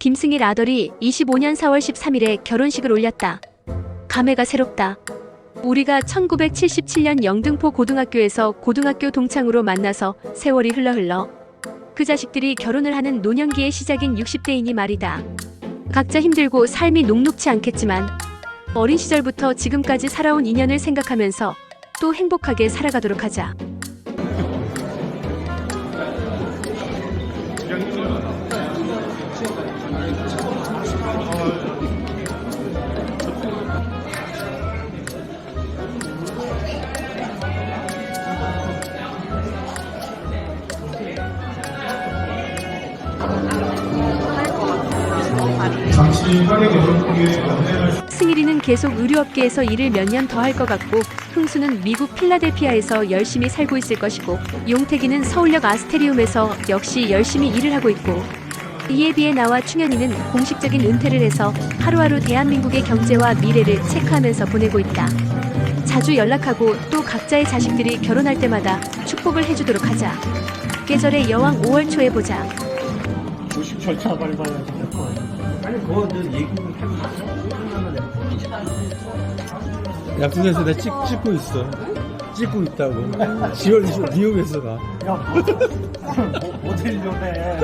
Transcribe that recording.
김승일 아들이 25년 4월 13일에 결혼식을 올렸다. 감회가 새롭다. 우리가 1977년 영등포 고등학교에서 고등학교 동창으로 만나서 세월이 흘러 흘러 그 자식들이 결혼을 하는 노년기의 시작인 60대이니 말이다. 각자 힘들고 삶이 녹록치 않겠지만 어린 시절부터 지금까지 살아온 인연을 생각하면서 또 행복하게 살아가도록 하자. 승일이는 계속 의료업계에서 일을 몇 년 더 할 것 같고 흥수는 미국 필라델피아에서 열심히 살고 있을 것이고 용태기는 서울역 아스테리움에서 역시 열심히 일을 하고 있고 이에 비해 나와 충현이는 공식적인 은퇴를 해서 하루하루 대한민국의 경제와 미래를 체크하면서 보내고 있다. 자주 연락하고 또 각자의 자식들이 결혼할 때마다 축복을 해주도록 하자. 계절의 여왕 5월 초에 보자. 조식 절차 밟아야지 될 거예요. 아니 그거 저 얘기를 하고. 약속해서 내가 찍, 찍고 있어. 찍고 있다고. 10월 20일 뉴욕에서 가. 야, 뭐, 뭐, 모델 연애.